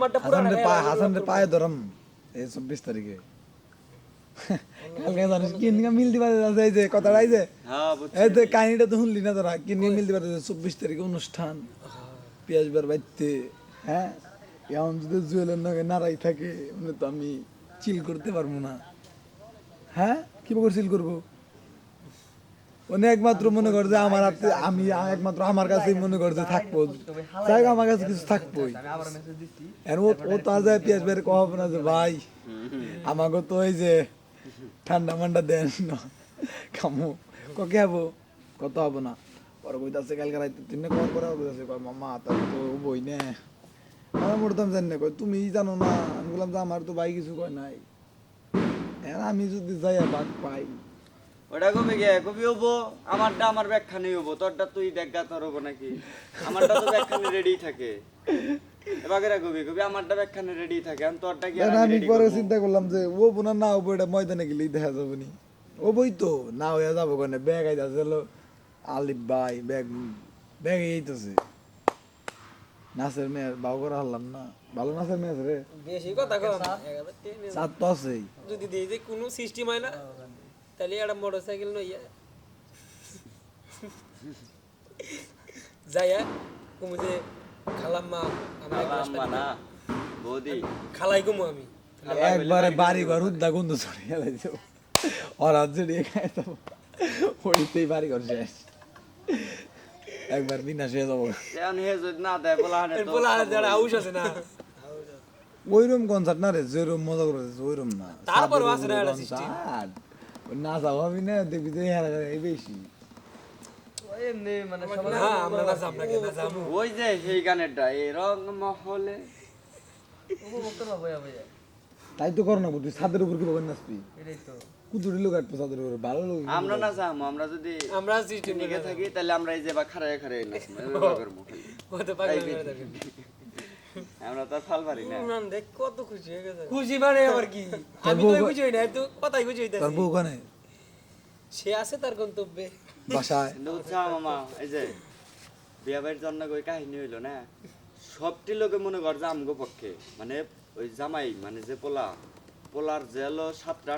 আমারটা হাসান রে পায়ে হাসান রে পায়ে ধরম এই চব্বিশ তারিখে। কালকে জানিস কি নিয়ে মিল এই যে কথাটা এই যে। হ্যাঁ এই তো কাহিনীটা তো শুনলি না তোরা? কি নিয়ে মিল দিবা চব্বিশ তারিখে অনুষ্ঠান। পেঁয়াজ বার বাইতে হ্যাঁ? এমন যদি জুয়েলের নাড়াই থাকে মানে তো আমি চিল করতে পারব না। হ্যাঁ? কি করে চিল করব? উনি একমাত্র মনে করে যে আমার হাতে আমি একমাত্র আমার কাছেই মনে করে যে থাকব। যাই আমার কাছে কিছু থাকবোই। ও তো আর যায় পেঁয়াজ বের কব না যে ভাই। আমাকে তো ওই যে ঠান্ডা মান্ডা দেন না। খামু, ককে হব কত হব না? পরে কইতাছে কালকে রাইতে তিন কল করে কইতাছে, কয় মামা তার তো বই নে। আমি মোটাম জানি না, কয়, তুমি জানো না? আমি বললাম, যে আমার তো ভাই কিছু কয় নাই। আমি যদি যাই বাদ পাই ওটা কবি গে কবি হব আমারটা আমার ব্যাখ্যানে হব। তোরটা তুই দেখা তোর হব নাকি? আমারটা তো ব্যাখ্যানে রেডি থাকে। এবারে কবি কবি আমারটা ব্যাখ্যানে রেডি থাকে। আমি তোরটা কি আমি আমি পরে চিন্তা করলাম যে ও বোনা না ও বইটা ময়দানে গেলেই দেখা যাবে নি। ও বই তো না হয়ে যাব কেন? ব্যাগ আইতাছে হলো আলিফ ভাই ব্যাগ ব্যাগ এইতেছে নাচের মেয়ে বাউ করে হারলাম না। ভালো নাচের মেয়ে রে। বেশি কথা কম। তো আছেই। যদি কোনো সিস্টেম হয় না তাহলে একটা মোটর সাইকেল নইয়া যাইয়া কুমু যে খালাম্মা আমার না বৌদি খালাই কুমু আমি একবারে বাড়ি ঘর উদ্দা গন্ধ ছড়ে গেলাই তো ওরা জড়ি খায় তো ওইতেই বাড়ি ঘর শেষ একবার বিনাশ হয়ে যাব আছে না ওইরকম কনসার্ট না রে যেরকম মজা করে ওইরকম না তারপরও আছে না কনসার্ট না যাও আমি না দেখবি যে হেরা এই বেশি। না আমরা না যাম না কেন যাম ওই যে সেই গানেরটা এই রং মহলে। তাই তো করো না তুই ছাদের উপর কি পাবেন নাচবি কুতুরি লোক কাটবো ছাদের উপর ভালো লোক। আমরা না যাব আমরা যদি আমরা সিস্টেম থাকি তাহলে আমরা এই যে বা খারায় খারায় নাচবো করব হতে পারি আমরা তো ফাল পারি না। দেখ কত খুশি হয়ে গেছে। খুশি মানে আবার কি? আমি তো খুশি হই না তো কথাই খুশি তোর বউ কানে সে আছে তার গন্তব্যে। বাসায়? মামা এই যে বিয়া বাড়ির জন্য কই কাহিনী হইল না সবটি লোকে মনে কর যে আমগো পক্ষে। মানে ওই জামাই মানে যে পোলা পোলার যে হলো সাতটা